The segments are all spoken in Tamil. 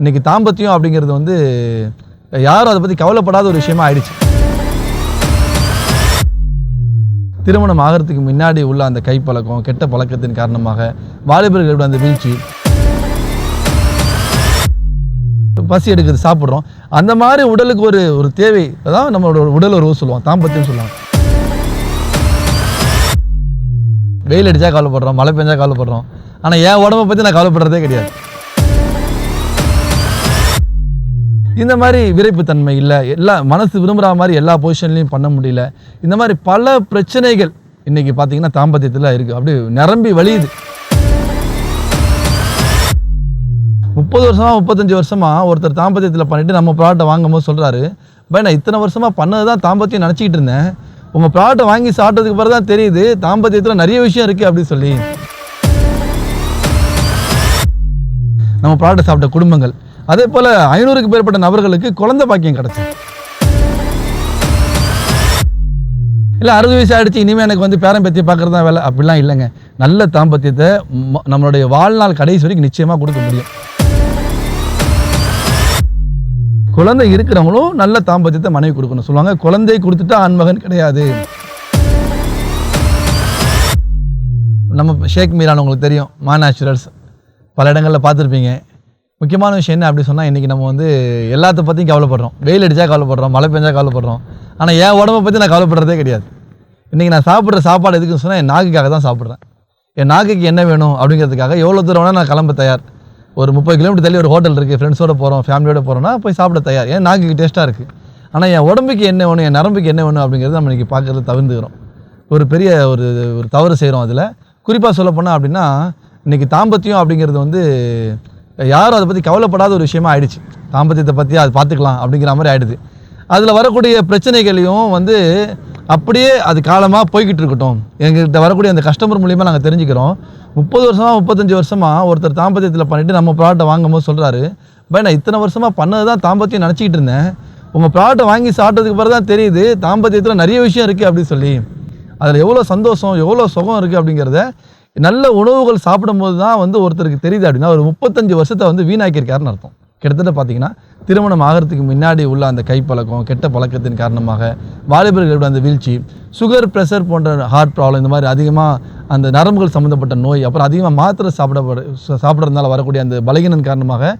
இன்னைக்கு தாம்பத்தியம் அப்படிங்கிறது வந்து யாரும் அதை பற்றி கவலைப்படாத ஒரு விஷயமா ஆயிடுச்சு. திருமணம் ஆகிறதுக்கு முன்னாடி உள்ள அந்த கைப்பழக்கம் கெட்ட பழக்கத்தின் காரணமாக வாலிபர்களோட அந்த வீழ்ச்சி. பசி எடுக்கிறது சாப்பிட்றோம். அந்த மாதிரி உடலுக்கு ஒரு ஒரு தேவை. அதான் நம்மளோட உடல் உறவு சொல்லுவோம் தாம்பத்தியம் சொல்லுவாங்க. வெயில் அடித்தா கவலைப்படுறோம் மழை பெஞ்சா கவலைப்படுறோம். ஆனால் என் உடம்பை பற்றி நான் கவலைப்படுறதே கிடையாது. இந்த மாதிரி விரைப்புத்தன்மை இல்லை. எல்லா மனசு விரும்புகிற மாதிரி எல்லா பொசிஷன்லையும் பண்ண முடியல. இந்த மாதிரி பல பிரச்சனைகள் இன்னைக்கு பார்த்தீங்கன்னா தாம்பத்தியத்தில் இருக்குது அப்படியே நிரம்பி வழியுது. முப்பது வருஷமா முப்பத்தஞ்சு வருஷமா ஒருத்தர் தாம்பத்தியத்தில் பண்ணிட்டு நம்ம ப்ராடக்ட்டை வாங்கும் போது சொல்கிறாரு பை நான் இத்தனை வருஷமா பண்ணது தான் தாம்பத்தியம் நினச்சிக்கிட்டு இருந்தேன். உங்கள் ப்ராடக்ட்டை வாங்கி சாப்பிட்டதுக்கு பிறகு தான் தெரியுது தாம்பத்தியத்தில் நிறைய விஷயம் இருக்குது அப்படின்னு சொல்லி. நம்ம ப்ராடக்ட் சாப்பிட்ட குடும்பங்கள். அதே போல் ஐநூறுக்கு மேற்பட்ட நபர்களுக்கு குழந்தை பாக்கியம் கிடச்சி இல்லை அறுபது வயசு ஆகிடுச்சு இனிமேல் எனக்கு வந்து பேரன் பேத்தியை பார்க்குறது தான் வேலை. அப்படிலாம் இல்லைங்க. நல்ல தாம்பத்தியத்தை நம்மளுடைய வாழ்நாள் கடைசி வரைக்கும் நிச்சயமாக கொடுக்க முடியும். குழந்தை இருக்கிறவங்களும் நல்ல தாம்பத்தியத்தை மனைவி கொடுக்கணும். சொல்லுவாங்க குழந்தை கொடுத்துட்டா ஆண்மகன் கிடையாது. நம்ம ஷேக் மீரான் உங்களுக்கு தெரியும். மா நேச்சுரல்ஸ் பல இடங்களில் பார்த்துருப்பீங்க. முக்கியமான விஷயம் என்ன அப்படி சொன்னால் இன்றைக்கி நம்ம வந்து எல்லாத்த பற்றியும் கவலைப்படுறோம். வெயில் அடித்தா கவலைப்படுறோம் மழை பெஞ்சா கவலைப்படுறோம். ஆனால் என் உடம்பை பற்றி நான் கவலைப்படுறதே கிடையாது. இன்றைக்கி நான் சாப்பிட்ற சாப்பாடு எதுக்குன்னு சொன்னால் என் நாக்குக்காக தான் சாப்பிட்றேன். என் நாக்குக்கு என்ன வேணும் அப்படிங்கிறதுக்காக எவ்வளோ தூரம் வேணால் நான் கிளம்ப தயார். ஒரு முப்பது கிலோமீட்டர் தள்ளி ஒரு ஹோட்டல் இருக்குது ஃப்ரெண்ட்ஸோடு போகிறோம் ஃபேமிலியோட போகிறோம்னா போய் சாப்பிட தயார். ஏன் நாக்குக்கு டேஸ்ட்டாக இருக்குது ஆனால் என் உடம்புக்கு என்ன வேணும் என் நரம்புக்கு என்ன வேணும் அப்படிங்கிறது நம்ம இன்றைக்கி பார்க்குறது தவிர்த்துக்கிறோம். ஒரு பெரிய ஒரு ஒரு தவறு செய்கிறோம் அதில். குறிப்பாக சொல்லப்போனால் அப்படின்னா இன்றைக்கி தாம்பத்தியம் அப்படிங்கிறது வந்து யாரும் அதை பற்றி கவலைப்படாத ஒரு விஷயமா ஆயிடுச்சு. தாம்பத்தியத்தை பற்றி அது பார்த்துக்கலாம் அப்படிங்கிற மாதிரி ஆயிடுது. அதில் வரக்கூடிய பிரச்சனைகளையும் வந்து அப்படியே அது காலமாக போய்கிட்டு இருக்கட்டும். எங்ககிட்ட வரக்கூடிய அந்த கஸ்டமர் மூலியமாக நாங்கள் தெரிஞ்சுக்கிறோம். முப்பது வருஷமாக முப்பத்தஞ்சு வருஷமாக ஒருத்தர் தாம்பத்தியத்தில் பண்ணிவிட்டு நம்ம ப்ராடக்ட்டை வாங்கும்போது சொல்கிறாரு பை நான் இத்தனை வருஷமாக பண்ணது தான் தாம்பத்தியம் நினச்சிக்கிட்டு இருந்தேன். உங்கள் ப்ராடக்ட்டை வாங்கி சாப்பிட்டதுக்கு பிறகு தான் தெரியுது தாம்பத்தியத்தில் நிறைய விஷயம் இருக்குது அப்படின்னு சொல்லி. அதில் எவ்வளோ சந்தோஷம் எவ்வளோ சுகம் இருக்குது அப்படிங்கிறத நல்ல உணவுகள் சாப்பிடும்போது தான் வந்து ஒருத்தருக்கு தெரியுது அப்படின்னா ஒரு முப்பத்தஞ்சு வருஷத்தை வந்து வீணாக்கியிருக்காருன்னு அர்த்தம். கிட்டத்தட்ட பார்த்தீங்கன்னா திருமணம் ஆகிறதுக்கு முன்னாடி உள்ள அந்த கைப்பழக்கம் கெட்ட பழக்கத்தின் காரணமாக வாலிபர்களோட அந்த வீழ்ச்சி சுகர் ப்ரெஷர் போன்ற ஹார்ட் ப்ராப்ளம் இந்த மாதிரி அதிகமாக அந்த நரம்புகள் சம்மந்தப்பட்ட நோய் அப்புறம் அதிகமாக மாத்திரை சாப்பிட சாப்பிட்றதுனால வரக்கூடிய அந்த பலகீனம் காரணமாக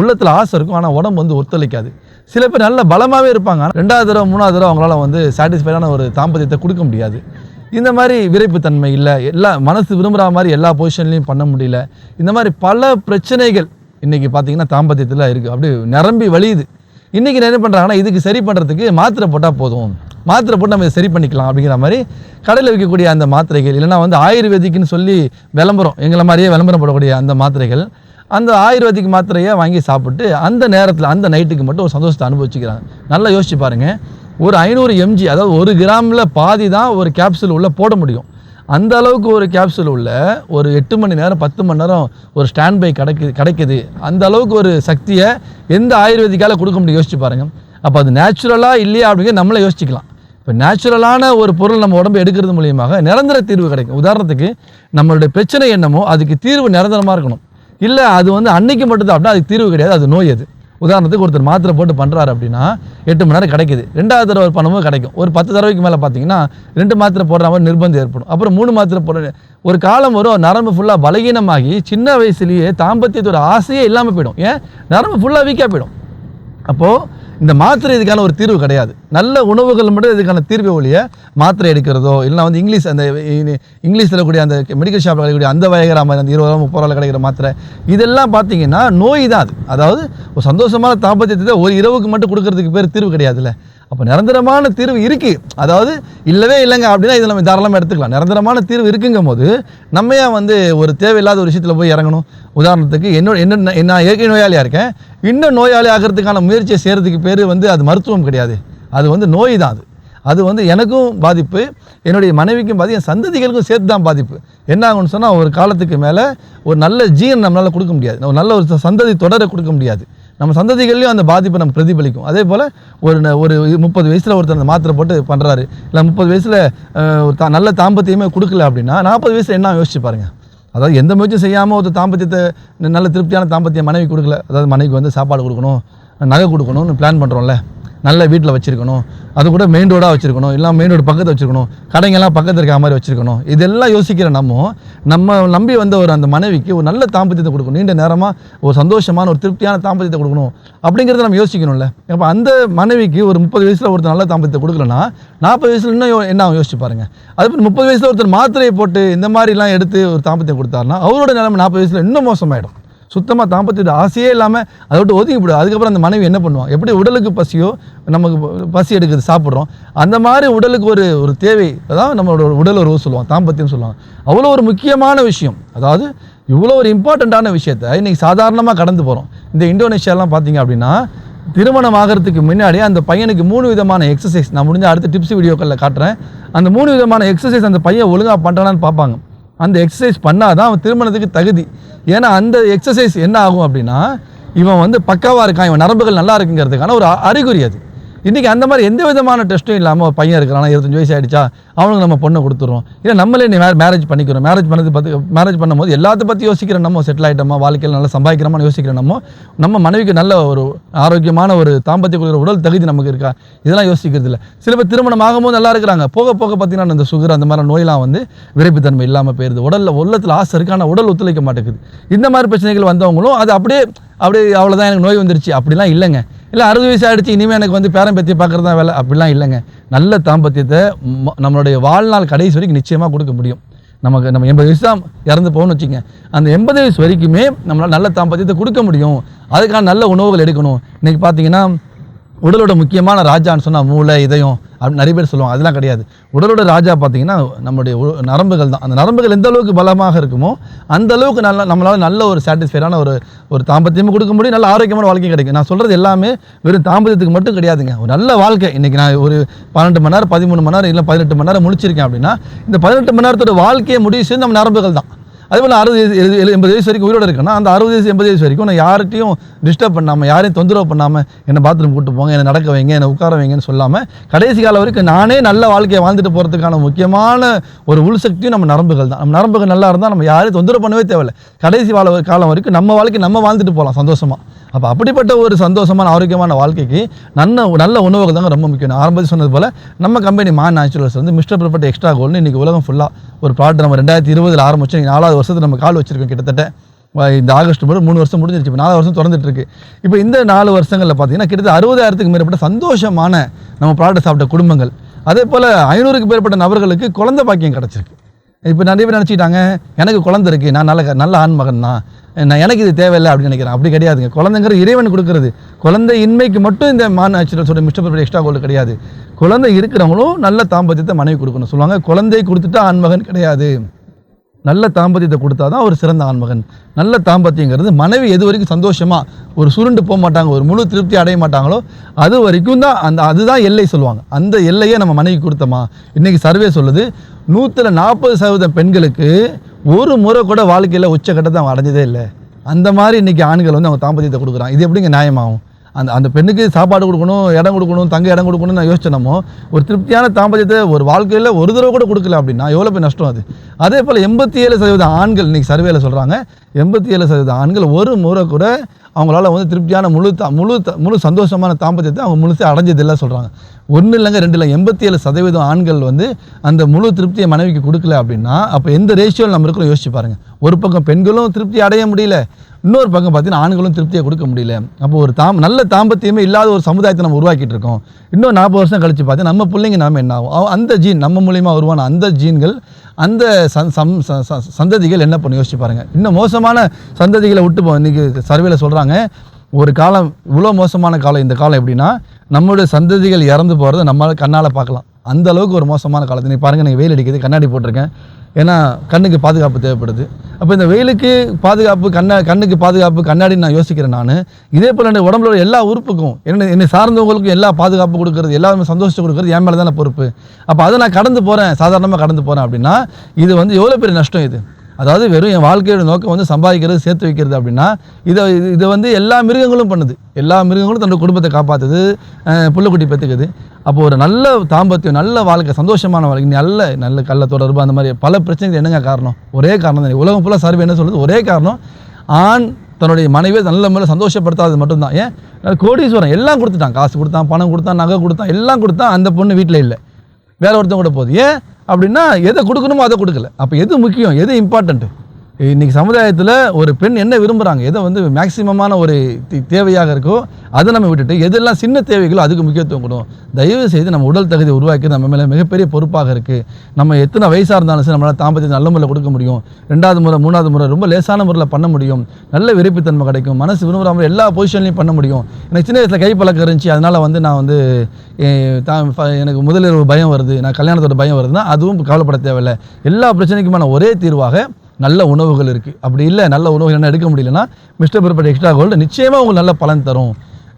உள்ளத்தில் ஆசை இருக்கும். ஆனால் உடம்பு வந்து ஒத்துழைக்காது. சில பேர் நல்ல பலமாகவே இருப்பாங்க. ரெண்டாவது தடவை மூணாவது தடவை அவங்களால வந்து சாட்டிஸ்ஃபைடான ஒரு தாம்பத்தியத்தை கொடுக்க முடியாது. இந்த மாதிரி விரைப்புத்தன்மை இல்லை. எல்லா மனசு விரும்புகிற மாதிரி எல்லா பொசிஷன்லையும் பண்ண முடியல. இந்த மாதிரி பல பிரச்சனைகள் இன்றைக்கி பார்த்தீங்கன்னா தாம்பத்தியத்தில் இருக்குது அப்படியே நிரம்பி வழியுது. இன்றைக்கி என்ன பண்ணுறாங்கன்னா இதுக்கு சரி பண்ணுறதுக்கு மாத்திரை போட்டால் போதும். மாத்திரை போட்டு நம்ம இதை சரி பண்ணிக்கலாம் அப்படிங்கிற மாதிரி கடையில் விற்கக்கூடிய அந்த மாத்திரைகள் இல்லைன்னா வந்து ஆயுர்வேதிக்குன்னு சொல்லி விளம்பரம் எங்களை மாதிரியே விளம்பரம் போடக்கூடிய அந்த மாத்திரைகள் அந்த ஆயுர்வேதிக் மாத்திரையை வாங்கி சாப்பிட்டு அந்த நேரத்தில் அந்த நைட்டுக்கு மட்டும் ஒரு சந்தோஷத்தை அனுபவிச்சுக்கிறாங்க. நல்லா யோசிச்சு பாருங்கள் ஒரு ஐநூறு எம்ஜி அதாவது ஒரு கிராமில் பாதி தான் ஒரு கேப்சூல் உள்ள போட முடியும். அந்த அளவுக்கு ஒரு கேப்சூல் உள்ள ஒரு எட்டு மணி நேரம் பத்து மணி நேரம் ஒரு ஸ்டாண்ட் பை கிடைக்குது கிடைக்குது. அந்த அளவுக்கு ஒரு சக்தியை எந்த ஆயுர்வேதிக்கால கொடுக்க முடியும்? யோசிச்சு பாருங்கள் அப்போ அது நேச்சுரலாக இல்லையா அப்படிங்கிற நம்மளே யோசிச்சுக்கலாம். இப்போ நேச்சுரலான ஒரு பொருள் நம்ம உடம்பு எடுக்கிறது மூலியமாக நிரந்தர தீர்வு கிடைக்கும். உதாரணத்துக்கு நம்மளுடைய பிரச்சனை என்னமோ அதுக்கு தீர்வு நிரந்தரமாக இருக்கணும். இல்லை அது வந்து அன்னைக்கு மட்டும்தான் அப்படின்னா அதுக்கு தீர்வு கிடையாது. அது நோய் அது. உதாரணத்துக்கு ஒருத்தர் மாத்திரை போட்டு பண்ணுறாரு அப்படின்னா எட்டு மணி நேரம் கிடைக்குது. ரெண்டாவது தடவை பண்ணும்போது கிடைக்கும். ஒரு பத்து தடவைக்கு மேலே பார்த்தீங்கன்னா ரெண்டு மாத்திரை போடுற மாதிரி நிர்பந்தம் ஏற்படும். அப்புறம் மூணு மாத்திரை போடுற ஒரு காலம் வரும் நரம்பு ஃபுல்லாக பலகீனமாகி சின்ன வயசுலேயே தாம்பத்தியத்தோட ஆசையே இல்லாமல் போயிடும். ஏன்? நரம்பு ஃபுல்லாக வீக்காக போயிடும். அப்போது இந்த மாத்திரை இதுக்கான ஒரு தீர்வு கிடையாது. நல்ல உணவுகள் மட்டும் இதுக்கான தீர்வு ஒழிய மாத்திரை எடுக்கிறதோ இல்லைனா வந்து இங்கிலீஷ் அந்த இங்கிலீஷில் கூடிய அந்த மெடிக்கல் ஷாப்பில் கிடைக்கக்கூடிய அந்த வயகிற மாதிரி அந்த இருபது ரூபா முப்பது ரூபாயில் கிடைக்கிற மாத்திரை இதெல்லாம் பார்த்தீங்கன்னா நோய் தான் அது. அதாவது ஒரு சந்தோஷமான தாபத்தியத்தை ஒரு இரவுக்கு மட்டும் கொடுக்கறதுக்கு பேர் தீர்வு கிடையாதுல்ல. அப்போ நிரந்தரமான தீர்வு இருக்குது அதாவது இல்லவே இல்லைங்க அப்படின்னா இதை நம்ம தாராளமாக எடுத்துக்கலாம். நிரந்தரமான தீர்வு இருக்குங்கும் போது நம்ம ஏன் வந்து ஒரு தேவையில்லாத ஒரு விஷயத்தில் போய் இறங்கணும்? உதாரணத்துக்கு என்னோட என்ன நான் இயற்கை நோயாளியாக இருக்கேன். இன்னும் நோயாளி ஆகிறதுக்கான முயற்சியை செய்கிறதுக்கு பேர் வந்து அது மருத்துவம் கிடையாது. அது வந்து நோய் தான் அது. அது வந்து எனக்கும் பாதிப்பு என்னுடைய மனைவிக்கும் பாதிப்பு என் சந்ததிகளுக்கும் சேர்த்து தான் பாதிப்பு. என்ன ஆகும்னு சொன்னால் ஒரு காலத்துக்கு மேலே ஒரு நல்ல ஜீன் நம்மளால் கொடுக்க முடியாது. ஒரு நல்ல ஒரு சந்ததி தொடரை கொடுக்க முடியாது. நம்ம சந்ததிகள்லையும் அந்த பாதிப்பை நம்ம பிரதிபலிக்கும். அதே போல் ஒரு ஒரு முப்பது வயசில் ஒருத்தர் அந்த மாத்திரை போட்டு பண்ணுறாரு இல்லை முப்பது வயசில் ஒரு தா நல்ல தாம்பத்தியமே கொடுக்கல அப்படின்னா நாற்பது வயசில் என்ன யோசிச்சு பாருங்க. அதாவது எந்த முயற்சியும் செய்யாமல் ஒரு தாம்பத்தியத்தை நல்ல திருப்தியான தாம்பத்தியம் மனைவி கொடுக்கல. அதாவது மனைவிக்கு வந்து சாப்பாடு கொடுக்கணும் நகை கொடுக்கணும்னு பிளான் பண்ணுறோம்ல நல்ல வீட்டில் வச்சுருக்கணும். அது கூட மெயின் ரோடாக வச்சுருக்கணும். இல்லை மெயின் ரோடு பக்கத்தில் வச்சுருக்கணும். கடைங்கெல்லாம் பக்கத்தில் இருக்கிற மாதிரி வச்சுருக்கணும். இதெல்லாம் யோசிக்கிற நம்ம நம்ம நம்பி வந்த ஒரு அந்த மனைவிக்கு ஒரு நல்ல தாம்பத்தியத்தை கொடுக்கணும். நீண்ட நேரமாக ஒரு சந்தோஷமான ஒரு திருப்தியான தாம்பத்தியத்தை கொடுக்கணும். அப்படிங்கிறத நம்ம யோசிக்கணும்ல. அப்போ அந்த மனைவிக்கு ஒரு முப்பது வயசில் ஒருத்தர் நல்ல தாம்பத்தியத்தை கொடுக்கலன்னா நாற்பது வயசில் இன்னும் என்ன ஆகும்? யோசிச்சு பாருங்கள் அது முப்பது வயசில் ஒருத்தர் மாத்திரையை போட்டு இந்த மாதிரிலாம் எடுத்து ஒரு தாம்பத்தியம் கொடுத்தாருன்னா அவரோட நிலைமை நாற்பது வயசில் இன்னும் மோசமாயிடும். சுத்தமாக தாம்பத்தியோட ஆசையே இல்லாமல் அதை விட்டு ஒதுக்கி விடும் அதுக்கப்புறம் அந்த மனைவி என்ன பண்ணுவான் எப்படி உடலுக்கு பசியோ நமக்கு பசி எடுக்குது சாப்பிட்றோம். அந்த மாதிரி உடலுக்கு ஒரு ஒரு தேவை. அதான் நம்மளோட உடல் உறவு சொல்லுவாங்க தாம்பத்தியம் சொல்லுவாங்க. அவ்வளோ ஒரு முக்கியமான விஷயம். அதாவது இவ்வளோ ஒரு இம்பார்ட்டண்ட்டான விஷயத்தை இன்றைக்கி சாதாரணமாக கடந்து போகிறோம் இந்த இந்தோனேஷியாலாம் பார்த்தீங்க அப்படின்னா திருமணம் ஆகிறதுக்கு முன்னாடி அந்த பையனுக்கு மூணு விதமான எக்ஸசைஸ் நான் முடிஞ்ச அடுத்த டிப்ஸ் வீடியோக்களில் காட்டுறேன். அந்த மூணு விதமான எக்ஸசைஸ் அந்த பையன் ஒழுங்காக பண்ணுறானான்னு பார்ப்பாங்க. அந்த எக்ஸசைஸ் பண்ணாதான் அவன் திருமணத்துக்கு தகுதி. ஏன்னா அந்த எக்ஸசைஸ் என்ன ஆகும் அப்படின்னா இவன் வந்து பக்காவாக இருக்கான் இவன் நரம்புகள் நல்லா இருக்குங்கிறதுக்கான ஒரு அறிகுறி அது. இன்றைக்கி அந்த மாதிரி எந்த விதமான டெஸ்ட்டும் இல்லாமல் ஒரு பையன் இருக்கிறான் இருபத்தஞ்சு வயசு ஆகிடுச்சா அவனுக்கு நம்ம பொண்ணை கொடுத்துறோம் இல்லை நம்மளே நீ மேரேஜ் பண்ணிக்கிறோம். மேரேஜ் பண்ணது பற்றி மேரேஜ் பண்ணும்போது எல்லாத்த பற்றி யோசிக்கிற நம்ம செட்டில் ஆகிட்டோமா வாழ்க்கையில் நல்லா சம்பாதிக்கிறோமான்னு யோசிக்கிற நம்ம நம்ம மனைவிக்கு நல்ல ஒரு ஆரோக்கியமான ஒரு தாம்பத்திய கொடுக்குற உடல் தகுதி நமக்கு இருக்கா? இதெல்லாம் யோசிக்கிறது இல்லை. சில பேர் திருமணம் ஆகும்போது நல்லா இருக்கிறாங்க. போக போக பார்த்தீங்கன்னா இந்த சுகர் அந்த மாதிரி நோயெல்லாம் வந்து விரைப்புத்தன்மை இல்லாமல் போயிடுது உடலில் உள்ளத்தில் ஆசை இருக்கு ஆனால் உடல் ஒத்துழைக்க மாட்டேங்குது. இந்த மாதிரி பிரச்சனைகள் வந்தவங்களும் அது அப்படியே அப்படியே அவ்வளோதான் எனக்கு நோய் வந்துருச்சு. அப்படிலாம் இல்லைங்க. இல்லை அறுபது வயசு ஆகிடுச்சு இனிமேல் எனக்கு வந்து பேரன் பற்றி பார்க்குறது தான் வேலை. அப்படிலாம் இல்லைங்க. நல்ல தாம்பத்தியத்தை ம- நம்மளுடைய வாழ்நாள் கடைசி வரைக்கும் நிச்சயமாக கொடுக்க முடியும். நமக்கு நம்ம எண்பது வயசு தான் இறந்து போகணும்னு வச்சுங்க அந்த எண்பது வயசு வரைக்குமே நம்மளால் நல்ல தாம்பத்தியத்தை கொடுக்க முடியும். அதுக்கான நல்ல உணவுகள் எடுக்கணும். இன்றைக்கி பார்த்தீங்கன்னா உடலோட முக்கியமான ராஜான்னு சொன்னால் மூளை இதயம் அப்படின்னு நிறைய பேர் சொல்லுவாங்க. அதெல்லாம் கிடையாது. உடலோட ராஜா பார்த்தீங்கன்னா நம்மளுடைய நரம்புகள் தான். அந்த நரம்புகள் எந்த அளவுக்கு பலமாக இருக்குமோ அந்த அளவுக்கு நல்ல நம்மளால் நல்ல ஒரு சாட்டிஸ்ஃபைடான ஒரு ஒரு தாம்பத்தியமும் கொடுக்க முடியும். நல்ல ஆரோக்கியமான வாழ்க்கை கிடைக்கும். நான் சொல்கிறது எல்லாமே வெறும் தாம்பத்தியத்துக்கு மட்டும் கிடையாதுங்க. ஒரு நல்ல வாழ்க்கை. இன்றைக்கி நான் ஒரு பன்னெண்டு மணி நேரம் பதிமூணு மணி நேரம் இல்லை பதினெட்டு மணி நேரம் முடிச்சிருக்கேன் அப்படின்னா இந்த பதினெட்டு மணி நேரத்தோட வாழ்க்கையை முடிவு செய்து நம்ம நரம்புகள் தான். அதே போல் அறுபது வயசு எழு- எண்பது வயசு வரைக்கும் உயிரோடு இருக்கேன்னா அந்த அறுபது வயசு எண்பது வயசு வரைக்கும் நான் யார்கிட்டையும் டிஸ்டர்ப் பண்ணாமல் யாரையும் தொந்தரவு பண்ணாமல் என்னை பாத்ரூம் கூட்டு போங்க என்னை நடக்க வைங்க என்னை உட்கார வைங்கன்னு சொல்லாமல் கடைசி காலம் வரைக்கும் நானே நல்ல வாழ்க்கையை வாழ்ந்துட்டு போகிறதுக்கான முக்கியமான ஒரு உள்சக்தியும் நம்ம நரம்புகள் தான். நம்ம நரம்புகள் நல்லா இருந்தால் நம்ம யாரையும் தொந்தரவு பண்ணவே தேவையில்லை. கடைசி வாழ காலம் வரைக்கும் நம்ம வாழ்க்கை நம்ம வாழ்ந்துட்டு போகலாம் சந்தோஷமாக அப்போ அப்படிப்பட்ட ஒரு சந்தோஷமான ஆரோக்கியமான வாழ்க்கைக்கு நல்ல நல்ல உணவுகள் தாங்க ரொம்ப முக்கியம். ஆரம்பத்தில் சொன்னது போல் நம்ம கம்பெனி மா நேச்சுரல்ஸ் வந்து மிஸ்டர் ப்ரிப்பர்ட் எக்ஸ்ட்ரா கோல்னு இன்றைக்கி உலகம் ஃபுல்லாக ஒரு ப்ராடக்ட் நம்ம ரெண்டாயிரத்தி இருபதில் ஆரம்பிச்சு இன்றைக்கி நாலாவது வருஷத்துக்கு நம்ம கால் வச்சிருக்கோம் கிட்டத்தட்ட. இந்த ஆகஸ்ட் மட்டும் மூணு வருஷம் முடிஞ்சிருச்சு. இப்போ நாலு வருஷம் திறந்துட்டு இருக்கு இப்போ இந்த நாலு வருஷங்களில் பார்த்தீங்கன்னா கிட்டத்தட்ட அறுபதாயிரத்துக்கு மேற்பட்ட சந்தோஷமான நம்ம ப்ராடக்ட் சாப்பிட்ட குடும்பங்கள். அதே போல் ஐநூறுக்கு மேற்பட்ட நபர்களுக்கு குழந்தை பாக்கியம் கிடச்சிருக்கு. இப்போ நிறைய பேர் நினச்சிக்கிட்டாங்க எனக்கு குழந்தை இருக்குது நான் நல்ல நல்ல ஆண்மகன் தான். நான் எனக்கு இது தேவையில்லை அப்படின்னு நினைக்கிறேன். அப்படி கிடையாதுங்க. குழந்தைங்கிற இறைவன் கொடுக்குறது. குழந்தை இன்மைக்கு மட்டும் இந்த மா சொல்கிற மிஸ்டர் எக்ஸ்ட்ரா கோல் கிடையாது. குழந்தை இருக்கிறவங்களும் நல்ல தாம்பத்தியத்தை மனைவி கொடுக்கணும். சொல்லுவாங்க குழந்தை கொடுத்துட்டா ஆண்மகன் கிடையாது. நல்ல தாம்பத்தியத்தை கொடுத்தா தான் ஒரு சிறந்த ஆண்மகன். நல்ல தாம்பத்தியங்கிறது மனைவி எது வரைக்கும் சந்தோஷமாக ஒரு சுருண்டு போக மாட்டாங்க ஒரு முழு திருப்தி அடைய மாட்டாங்களோ அது வரைக்கும் தான் அந்த அதுதான் எல்லை சொல்லுவாங்க. அந்த எல்லையை நம்ம மனைவி கொடுத்தோமா? இன்றைக்கி சர்வே சொல்லுது நூற்றில் நாற்பது சதவீதம் பெண்களுக்கு ஒரு முறை கூட வாழ்க்கையில் உச்சக்கட்டத்தை அவன் அடைஞ்சதே இல்லை. அந்த மாதிரி இன்றைக்கி ஆண்கள் வந்து அவங்க தாம்பத்தியத்தை கொடுக்குறான். இது எப்படிங்க நியாயமாகும்? அந்த அந்த பெண்ணுக்கு சாப்பாடு கொடுக்கணும் இடம் கொடுக்கணும் தங்க இடம் கொடுக்கணும்னு நான் யோசிச்சனமோ ஒரு திருப்தியான தாம்பத்தியத்தை ஒரு வாழ்க்கையில் ஒரு தடவை கூட கொடுக்கல அப்படின்னா எவ்வளோ பெரிய நஷ்டம் அது? அதே போல் எண்பத்தி ஏழு சதவீதம் ஆண்கள் இன்றைக்கி சர்வேல சொல்கிறாங்க எண்பத்தி ஏழு சதவீத ஆண்கள் ஒரு முறை கூட அவங்களால வந்து திருப்தியான முழு தா முழு முழு சந்தோஷமான தாம்பத்தியத்தை அவங்க முழுசாக அடைஞ்சதில்லை சொல்கிறாங்க ஒன்று இல்லைங்க ரெண்டு இல்லை எண்பத்தி ஏழு சதவீதம் ஆண்கள் வந்து அந்த முழு திருப்தியை மனைவிக்கு கொடுக்கல அப்படின்னா அப்போ எந்த ரேஷியோவில் நம்ம இருக்கிறோம் யோசிச்சு பாருங்க. ஒரு பக்கம் பெண்களும் திருப்தி அடைய முடியல இன்னொரு பக்கம் பார்த்தீங்கன்னா ஆண்களும் திருப்தியை கொடுக்க முடியல. அப்போ ஒரு தாம் நல்ல தாம்பத்தியமே இல்லாத ஒரு சமுதாயத்தை நம்ம உருவாக்கிட்டு இருக்கோம். இன்னும் நாற்பது வருஷம் கழிச்சு பார்த்தீங்கன்னா நம்ம பிள்ளைங்க நாம என்ன ஆகும்? அவ- அந்த ஜீன் நம்ம மூலியமா உருவான அந்த ஜீன்கள் அந்த சந் சம் ச- ச- சந்ததிகள் என்ன பண்ணி யோசிச்சு பாருங்க. இன்னும் மோசமான சந்ததிகளை விட்டு போ இன்னைக்கு சர்வேல சொல்றாங்க. ஒரு காலம் இவ்வளோ மோசமான காலம் இந்த காலம் எப்படின்னா நம்மளுடைய சந்ததிகள் இறந்து போகிறத நம்மளால் கண்ணால் பார்க்கலாம். அந்த அளவுக்கு ஒரு மோசமான காலத்தை. நீ பாருங்கள் நீங்கள் வெயில் அடிக்கிறது கண்ணாடி போட்டிருக்கேன். ஏன்னா கண்ணுக்கு பாதுகாப்பு தேவைப்படுது. அப்போ இந்த வெயிலுக்கு பாதுகாப்பு கண்ணா கண்ணுக்கு பாதுகாப்பு கண்ணாடின்னு நான் யோசிக்கிறேன் நான். இதே போல் என்னுடைய உடம்புல உள்ள எல்லா உறுப்புக்கும் என்ன என்னை சார்ந்தவங்களுக்கும் எல்லா பாதுகாப்பு கொடுக்குறது எல்லாருமே சந்தோஷத்தை கொடுக்குறது என் மேலே தானே பொறுப்பு. அப்போ அதை நான் கடந்து போகிறேன் சாதாரணமாக கடந்து போகிறேன் அப்படின்னா இது வந்து எவ்வளோ பெரிய நஷ்டம் இது? அதாவது வெறும் என் வாழ்க்கையோட நோக்கம் வந்து சம்பாதிக்கிறது சேர்த்து வைக்கிறது அப்படின்னா இதை இதை வந்து எல்லா மிருகங்களும் பண்ணுது. எல்லா மிருகங்களும் தன்னோட குடும்பத்தை காப்பாற்றுது புள்ளக்குட்டி பெற்றுக்குது அப்போ ஒரு நல்ல தாம்பத்தியம் நல்ல வாழ்க்கை சந்தோஷமான வாழ்க்கை நல்ல நல்ல கள்ள தொடர்பு அந்த மாதிரி பல பிரச்சனைகள் என்னங்க காரணம்? ஒரே காரணம் தான். உலகம் ஃபுல்லாக சர்வே என்ன சொல்லுது? ஒரே காரணம் ஆண் தன்னுடைய மனைவியை நல்ல முறையில் சந்தோஷப்படுத்தாதது மட்டும்தான். ஏன்? கோடீஸ்வரன் எல்லாம் கொடுத்துட்டான். காசு கொடுத்தான் பணம் கொடுத்தான் நகை கொடுத்தான் எல்லாம் கொடுத்தான் அந்த பொண்ணு வீட்டில் இல்லை. வேற ஒருத்தன் கூட போகுது. ஏன்? அப்படின்னா எதை கொடுக்கணுமோ அதை கொடுக்கல. அப்போ எது முக்கியம்? எது இம்பார்ட்டண்ட்டு இன்றைக்கி சமுதாயத்தில் ஒரு பெண் என்ன விரும்புகிறாங்க எதை வந்து மேக்சிமமான ஒரு தே- தேவையாக இருக்கோ அதை நம்ம விட்டுட்டு எதெல்லாம் சின்ன தேவைகளோ அதுக்கு முக்கியத்துவம் கொடுக்கும் தயவு செய்து நம்ம உடல் தகுதி உருவாக்கி நம்ம மேலே மிகப்பெரிய பொறுப்பாக இருக்குது நம்ம எத்தனை வயசாக இருந்தாலும் சரி நம்மளால் தாம்பத்தியம் நல்ல முறையில் கொடுக்க முடியும். ரெண்டாவது முறை மூணாவது முறை ரொம்ப லேசான முறையில் பண்ண முடியும். நல்ல விருப்பித்தன்மை கிடைக்கும். மனசு விரும்புகிற மாதிரி எல்லா பொசிஷன்லையும் பண்ண முடியும். எனக்கு சின்ன வயசில் கை பழக்கம் இருந்துச்சு. அதனால் வந்து நான் வந்து ஃப- எனக்கு முதலில் ஒரு பயம் வருது. நான் கல்யாணத்தோட பயம் வருதுன்னா அதுவும் கவலைப்பட தேவையில்லை. எல்லா பிரச்சனைக்குமான ஒரே தீர்வாக நல்ல உணவுகள் இருக்குது அப்படி இல்லை நல்ல உணவுகள் என்ன எடுக்க முடியலன்னா மிஸ்டர் பெர்பட் எக்ஸ்ட்ரா கோல்டு நிச்சயமாக உங்களுக்கு நல்ல பலன் தரும்.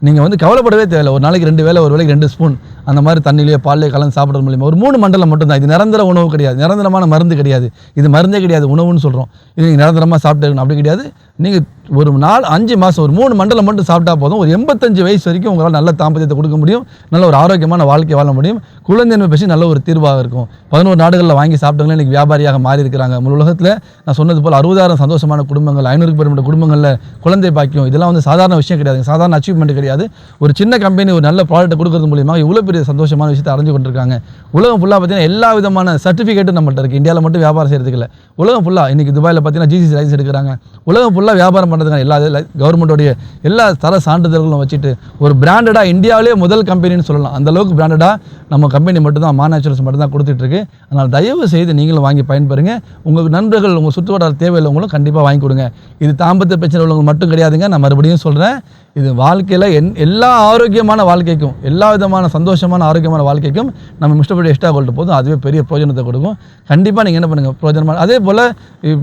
நீங்கள் வந்து கவலைப்படவே தேவையில்லை. ஒரு நாளைக்கு ரெண்டு வேளை ஒரு வேலைக்கு ரெண்டு ஸ்பூன் அந்த மாதிரி தண்ணியிலேயே பால்லையே கலந்து சாப்பிட்றது மூலியமா ஒரு மூணு மண்டலம் மட்டும்தான். இது நிரந்தர உணவு கிடையாது. நிரந்தரமான மருந்து கிடையாது. இது மருந்தே கிடையாது. உணவுன்னு சொல்கிறோம் இது நீங்கள் நிரந்தரமாக சாப்பிட்டு அப்படி கிடையாது. நீங்கள் ஒரு நாள் அஞ்சு மாதம் ஒரு மூணு மண்டலம் மட்டும் சாப்பிட்டா போதும். ஒரு எண்பத்தஞ்சு வயசு வரைக்கும் உங்களால் நல்ல தாம்பத்தியத்தை கொடுக்க முடியும். நல்ல ஒரு ஆரோக்கியமான வாழ்க்கை வாழ முடியும். குழந்தைமை பற்றி நல்ல ஒரு தீர்வாக இருக்கும். பதினோரு நாடுகளில் வாங்கி சாப்பிட்டவங்களே இன்றைக்கி வியாபாரியாக மாறி இருக்கிறாங்க. முழு உலகத்தில் நான் சொன்னது போல் அறுபதாயிரம் சந்தோஷமான குடும்பங்கள் ஐநூறுக்கு மேற்பட்ட குடும்பங்களில் குழந்தை பாக்கியம் இதெல்லாம் வந்து சாதாரண விஷயம் கிடையாது. சாதாரண அச்சீவ்மெண்ட் கிடையாது. ஒரு சின்ன கம்பெனி ஒரு நல்ல ப்ராடக்ட் கொடுக்கறது மூலியமாக இவ்வளோ பெரிய சந்தோஷமான விஷயத்தை அடைஞ்சு கொண்டிருக்காங்க. உலகம் ஃபுல்லாக பார்த்தீங்கன்னா எல்லா விதமான சர்டிஃபிகேட்டும் நம்மள்ட்ட இருக்குது இந்தியாவில் மட்டும் வியாபாரம் செய்கிறதுக்கு இல்லை. உலகம் ஃபுல்லாக இன்றைக்கி துபாயில் பார்த்தீங்கன்னா ஜிசிசி லைசன்ஸ் எடுக்கிறாங்க. உலகம் ஃபுல்லாக வியாபாரம் பண்ணுறதுக்கான எல்லா கவர்மெண்ட்டோடைய எல்லா தர சான்றிதழ்களும் வச்சுட்டு ஒரு பிராண்டடாக இந்தியாவிலே முதல் கம்பெனின்னு சொல்லலாம். அந்த அளவுக்கு பிராண்டடாக நம்ம கம்பெனி மட்டும்தான் மாநேச்சுரல்ஸ் மட்டும்தான் கொடுத்துட்ருக்கு. அதனால் தயவு செய்து நீங்களும் வாங்கி பயன்பெறுங்க. உங்களுக்கு நண்பர்கள் உங்கள் சுற்றுவட்டார தேவையில்லவங்களும் கண்டிப்பாக வாங்கி கொடுங்க. இது தாம்பத்திய பிரச்சனை உள்ளவங்க மட்டும் கிடையாதுங்க. நான் மறுபடியும் சொல்கிறேன் இது வாழ்க்கையில் என் எல்லா ஆரோக்கியமான வாழ்க்கைக்கும் எல்லா விதமான சந்தோஷமான ஆரோக்கியமான வாழ்க்கைக்கும் நம்ம மிஸ்டபடி எக்ஸ்ட்ரா கோல்டு போதும். அதுவே பெரிய பிரயோஜனத்தை கொடுக்கும். கண்டிப்பாக நீங்கள் என்ன பண்ணுங்கள் பிரயோஜனமான அதே போல்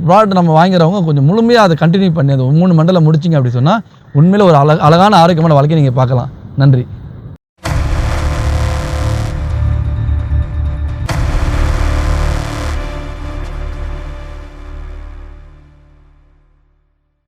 ப்ராடக்ட் நம்ம வாங்குறவங்க கொஞ்சம் முழுமையாக அதை கண்டினியூ பண்ணி அந்த மூணு மண்டலம் முடிச்சிங்க அப்படி சொன்னால் உண்மையில் ஒரு அழ அழகான ஆரோக்கியமான வாழ்க்கையை நீங்கள் பார்க்கலாம். நன்றி.